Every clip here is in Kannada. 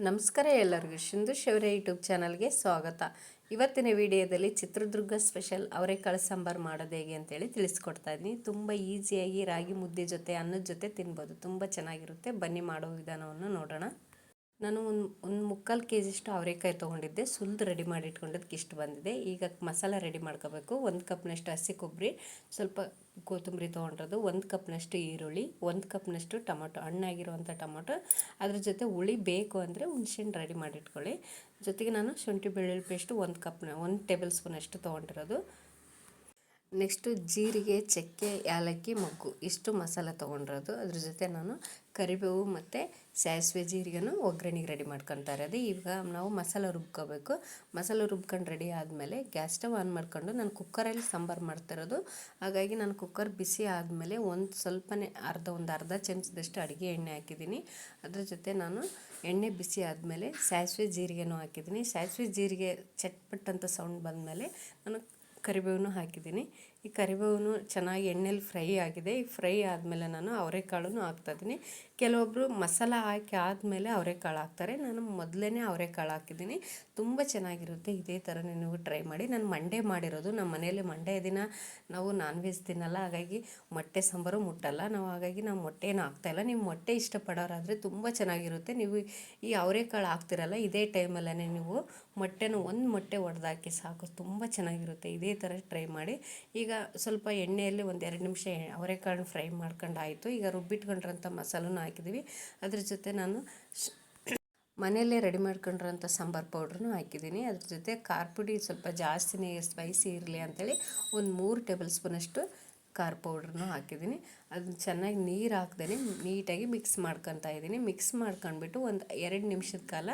ನಮಸ್ಕಾರ ಎಲ್ಲರಿಗೂ. ಸಿಂಧು ಶೌರ್ಯ ಯೂಟ್ಯೂಬ್ ಚಾನಲ್ಗೆ ಸ್ವಾಗತ. ಇವತ್ತಿನ ವಿಡಿಯೋದಲ್ಲಿ ಚಿತ್ರದುರ್ಗ ಸ್ಪೆಷಲ್ ಅವರೆಕಾಳು ಸಾಂಬಾರು ಮಾಡೋದು ಹೇಗೆ ಅಂತೇಳಿ ತಿಳಿಸ್ಕೊಡ್ತಾ ಇದ್ದೀನಿ. ತುಂಬ ಈಸಿಯಾಗಿ ರಾಗಿ ಮುದ್ದೆ ಜೊತೆ, ಅನ್ನದ ಜೊತೆ ತಿನ್ಬೋದು. ತುಂಬ ಚೆನ್ನಾಗಿರುತ್ತೆ. ಬನ್ನಿ ಮಾಡೋ ವಿಧಾನವನ್ನು ನೋಡೋಣ. ನಾನು ಒಂದು ಒಂದು ಮುಕ್ಕಾಲು ಕೆ ಜಿಷ್ಟು ಅವರೆಕಾಯಿ ತೊಗೊಂಡಿದ್ದೆ. ಸುಲಿದು ರೆಡಿ ಮಾಡಿ ಇಟ್ಕೊಂಡಿದ್ದಕ್ಕೆ ಇಷ್ಟು ಬಂದಿದೆ. ಈಗ ಮಸಾಲ ರೆಡಿ ಮಾಡ್ಕೋಬೇಕು. ಒಂದು ಕಪ್ನಷ್ಟು ಹಸಿ ಕೊಬ್ಬರಿ, ಸ್ವಲ್ಪ ಕೊತ್ತಂಬರಿ ತೊಗೊಂಡಿರೋದು, ಒಂದು ಕಪ್ನಷ್ಟು ಈರುಳ್ಳಿ, ಒಂದು ಕಪ್ನಷ್ಟು ಟೊಮೊಟೊ, ಹಣ್ಣಾಗಿರುವಂಥ ಟೊಮೊಟೊ. ಅದ್ರ ಜೊತೆ ಹುಳಿ ಬೇಕು ಅಂದರೆ ಹುಣ್ಸೆಹಣ್ಣು ರೆಡಿ ಮಾಡಿಟ್ಕೊಳ್ಳಿ ಜೊತೆಗೆ ನಾನು ಶುಂಠಿ ಬೆಳ್ಳುಳ್ಳಿ ಪೇಸ್ಟು ಒಂದು ಕಪ್ನ, ಒಂದು ಟೇಬಲ್ ಸ್ಪೂನಷ್ಟು ತೊಗೊಂಡಿರೋದು. ನೆಕ್ಸ್ಟು ಜೀರಿಗೆ, ಚಕ್ಕೆ, ಏಲಕ್ಕಿ, ಮೊಗ್ಗು ಇಷ್ಟು ಮಸಾಲ ತೊಗೊಂಡಿರೋದು. ಅದ್ರ ಜೊತೆ ನಾನು ಕರಿಬೇವು ಮತ್ತು ಸಾಸಿವೆ ಜೀರಿಗೆನೂ ಒಗ್ಗರಣೆಗೆ ರೆಡಿ ಮಾಡ್ಕೊತಾ ಇರೋದು. ಈಗ ನಾವು ಮಸಾಲ ರುಬ್ಕೋಬೇಕು. ಮಸಾಲ ರುಬ್ಕೊಂಡು ರೆಡಿ ಆದಮೇಲೆ ಗ್ಯಾಸ್ ಸ್ಟವ್ ಆನ್ ಮಾಡ್ಕೊಂಡು ನಾನು ಕುಕ್ಕರಲ್ಲಿ ಸಾಂಬಾರು ಮಾಡ್ತಿರೋದು. ಹಾಗಾಗಿ ನಾನು ಕುಕ್ಕರ್ ಬಿಸಿ ಆದಮೇಲೆ ಒಂದು ಸ್ವಲ್ಪನೇ ಅರ್ಧ, ಒಂದು ಅರ್ಧ ಚಮಚದಷ್ಟು ಅಡುಗೆ ಎಣ್ಣೆ ಹಾಕಿದ್ದೀನಿ. ಅದ್ರ ಜೊತೆ ನಾನು ಎಣ್ಣೆ ಬಿಸಿ ಆದಮೇಲೆ ಸಾಸಿವೆ ಜೀರಿಗೆನೂ ಹಾಕಿದ್ದೀನಿ. ಸಾಸಿವೆ ಜೀರಿಗೆ ಚಟ್ಪಟ್ ಅಂತ ಸೌಂಡ್ ಬಂದಮೇಲೆ ನಾನು ಕರಿಬೇವನ್ನು ಹಾಕಿದ್ದೀನಿ. ಈ ಕರಿಬೇವು ಚೆನ್ನಾಗಿ ಎಣ್ಣೆಲಿ ಫ್ರೈ ಆಗಿದೆ. ಈ ಫ್ರೈ ಆದಮೇಲೆ ನಾನು ಅವರೆಕಾಳನ್ನು ಹಾಕ್ತಾಯಿದ್ದೀನಿ ಕೆಲವೊಬ್ಬರು ಮಸಾಲ ಹಾಕಿ ಆದಮೇಲೆ ಅವರೆಕಾಳು ಹಾಕ್ತಾರೆ. ನಾನು ಮೊದಲೇ ಅವರೆಕಾಳು ಹಾಕಿದ್ದೀನಿ. ತುಂಬ ಚೆನ್ನಾಗಿರುತ್ತೆ. ಇದೇ ಥರ ನೀವು ಟ್ರೈ ಮಾಡಿ. ನಾನು ಮಂಡೆ ಮಾಡಿರೋದು. ನಮ್ಮ ಮನೆಯಲ್ಲಿ ಮಂಡೆ ದಿನ ನಾವು ನಾನ್ ವೆಜ್ ತಿನ್ನಲ್ಲ. ಹಾಗಾಗಿ ಮೊಟ್ಟೆ ಸಾಂಬಾರು ಮುಟ್ಟಲ್ಲ. ನಾವು ಹಾಗಾಗಿ ನಾವು ಮೊಟ್ಟೆನೂ ಹಾಕ್ತಾಯಿಲ್ಲ ನೀವು ಮೊಟ್ಟೆ ಇಷ್ಟಪಡೋರಾದರೆ ತುಂಬ ಚೆನ್ನಾಗಿರುತ್ತೆ. ನೀವು ಈ ಅವರೆಕಾಳು ಹಾಕ್ತಿರಲ್ಲ, ಇದೇ ಟೈಮಲ್ಲೇ ನೀವು ಮೊಟ್ಟೆನ ಒಂದು ಮೊಟ್ಟೆ ಒಡೆದಾಕಿ ಸಾಕು. ತುಂಬ ಚೆನ್ನಾಗಿರುತ್ತೆ. ಇದೇ ಥರ ಟ್ರೈ ಮಾಡಿ. ಈಗ ಸ್ವಲ್ಪ ಎಣ್ಣೆಯಲ್ಲಿ ಒಂದು ಎರಡು ನಿಮಿಷ ಅವರೆಕಾಳು ಫ್ರೈ ಮಾಡ್ಕೊಂಡು ಆಯಿತು ಈಗ ರುಬ್ಬಿಟ್ಕೊಂಡಿರೋಂಥ ಮಸಾಲೂ ಹಾಕಿದ್ದೀವಿ. ಅದ್ರ ಜೊತೆ ನಾನು ಮನೆಯಲ್ಲೇ ರೆಡಿ ಮಾಡ್ಕೊಂಡಿರೋಂಥ ಸಾಂಬಾರು ಪೌಡ್ರನ್ನೂ ಹಾಕಿದ್ದೀನಿ. ಅದ್ರ ಜೊತೆ ಖಾರ ಪುಡಿ ಸ್ವಲ್ಪ ಜಾಸ್ತಿನೇ ಸ್ಪೈಸಿ ಇರಲಿ ಅಂಥೇಳಿ ಒಂದು ಮೂರು ಟೇಬಲ್ ಸ್ಪೂನಷ್ಟು ಖಾರ ಪೌಡ್ರನ್ನೂ ಹಾಕಿದ್ದೀನಿ. ಅದನ್ನ ಚೆನ್ನಾಗಿ ನೀರು ಹಾಕ್ದೇ ನೀಟಾಗಿ ಮಿಕ್ಸ್ ಮಾಡ್ಕೊತಾ ಇದ್ದೀನಿ. ಮಿಕ್ಸ್ ಮಾಡ್ಕೊಂಡ್ಬಿಟ್ಟು ಒಂದು ಎರಡು ನಿಮಿಷದ ಕಾಲ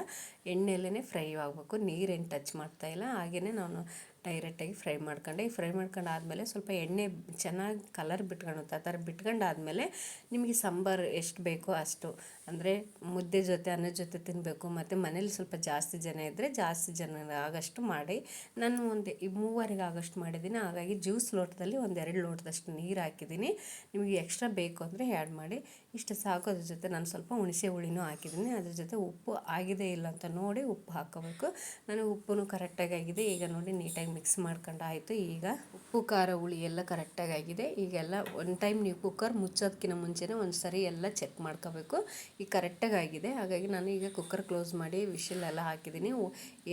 ಎಣ್ಣೆಯಲ್ಲೇ ಫ್ರೈ ಆಗಬೇಕು. ನೀರೇನು ಟಚ್ ಮಾಡ್ತಾಯಿಲ್ಲ ಹಾಗೆಯೇ ನಾನು ಡೈರೆಕ್ಟಾಗಿ ಫ್ರೈ ಮಾಡ್ಕೊಂಡೆ. ಈ ಫ್ರೈ ಮಾಡ್ಕೊಂಡು ಆದಮೇಲೆ ಸ್ವಲ್ಪ ಎಣ್ಣೆ ಚೆನ್ನಾಗಿ ಕಲರ್ ಬಿಟ್ಕೊಳುತ್ತೆ ಆ ಥರ ಬಿಟ್ಕೊಂಡಾದ್ಮೇಲೆ ನಿಮಗೆ ಸಾಂಬಾರು ಎಷ್ಟು ಬೇಕೋ ಅಷ್ಟು, ಅಂದರೆ ಮುದ್ದೆ ಜೊತೆ ಅನ್ನದ ಜೊತೆ ತಿನ್ನಬೇಕು ಮತ್ತು ಮನೇಲಿ ಸ್ವಲ್ಪ ಜಾಸ್ತಿ ಜನ ಇದ್ದರೆ ಜಾಸ್ತಿ ಜನ ಆಗಷ್ಟು ಮಾಡಿ. ನಾನು ಒಂದು ಈ ಮೂವರಿಗೆ ಆಗಷ್ಟು ಮಾಡಿದ್ದೀನಿ. ಹಾಗಾಗಿ ಜ್ಯೂಸ್ ಲೋಟದಲ್ಲಿ ಒಂದೆರಡು ಲೋಟದಷ್ಟು ನೀರು ಹಾಕಿದ್ದೀನಿ. ನಿಮಗೆ ಎಕ್ಸ್ಟ್ರಾ ಬೇಕು ಅಂದರೆ ಆ್ಯಡ್ ಮಾಡಿ. ಇಷ್ಟು ಸಾಕು. ಅದ್ರ ಜೊತೆ ನಾನು ಸ್ವಲ್ಪ ಹುಣಸೆ ಹುಳಿನೂ ಹಾಕಿದ್ದೀನಿ. ಅದ್ರ ಜೊತೆ ಉಪ್ಪು ಆಗಿದೆ ಇಲ್ಲ ಅಂತ ನೋಡಿ ಉಪ್ಪು ಹಾಕೋಬೇಕು ನಾನು ಉಪ್ಪು ಕರೆಕ್ಟಾಗಿ ಆಗಿದೆ. ಈಗ ನೋಡಿ ನೀಟಾಗಿ ಮಿಕ್ಸ್ ಮಾಡ್ಕೊಂಡು ಆಯಿತು. ಈಗ ಉಪ್ಪು, ಖಾರ, ಹುಳಿ ಎಲ್ಲ ಕರೆಕ್ಟಾಗಿ ಆಗಿದೆ. ಈಗೆಲ್ಲ ಒನ್ ಟೈಮ್ ನೀವು ಕುಕ್ಕರ್ ಮುಚ್ಚೋದಕ್ಕಿಂತ ಮುಂಚೆನೇ ಒಂದು ಸರಿ ಎಲ್ಲ ಚೆಕ್ ಮಾಡ್ಕೋಬೇಕು. ಈಗ ಕರೆಕ್ಟಾಗಿ ಆಗಿದೆ. ಹಾಗಾಗಿ ನಾನು ಈಗ ಕುಕ್ಕರ್ ಕ್ಲೋಸ್ ಮಾಡಿ ವಿಷಲ್ ಎಲ್ಲ ಹಾಕಿದ್ದೀನಿ.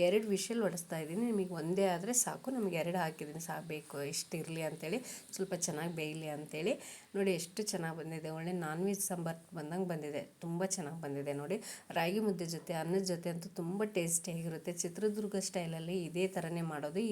ಎರಡು ವಿಷಲ್ ಹೊಡೆಸ್ತಾ ಇದ್ದೀನಿ. ನಿಮಗೆ ಒಂದೇ ಆದರೆ ಸಾಕು. ನಮಗೆ ಎರಡು ಹಾಕಿದ್ದೀನಿ. ಸಾಕು ಎಷ್ಟು ಇರಲಿ ಅಂತೇಳಿ. ಸ್ವಲ್ಪ ಚೆನ್ನಾಗಿ ಬೇಯಲಿ ಅಂತೇಳಿ. ನೋಡಿ, ಎಷ್ಟು ಚೆನ್ನಾಗಿ ಬಂದಿದೆ. ಒಳ್ಳೆ ನಾನ್ ವೆಜ್ ಸಾಂಬಾರು ಬಂದಂಗೆ ಬಂದಿದೆ. ತುಂಬ ಚೆನ್ನಾಗಿ ಬಂದಿದೆ ನೋಡಿ. ರಾಗಿ ಮುದ್ದೆ ಜೊತೆ, ಅನ್ನದ ಜೊತೆ ಅಂತೂ ತುಂಬ ಟೇಸ್ಟಿಯಾಗಿರುತ್ತೆ ಚಿತ್ರದುರ್ಗ ಸ್ಟೈಲಲ್ಲಿ ಇದೇ ಥರನೇ ಮಾಡೋದು.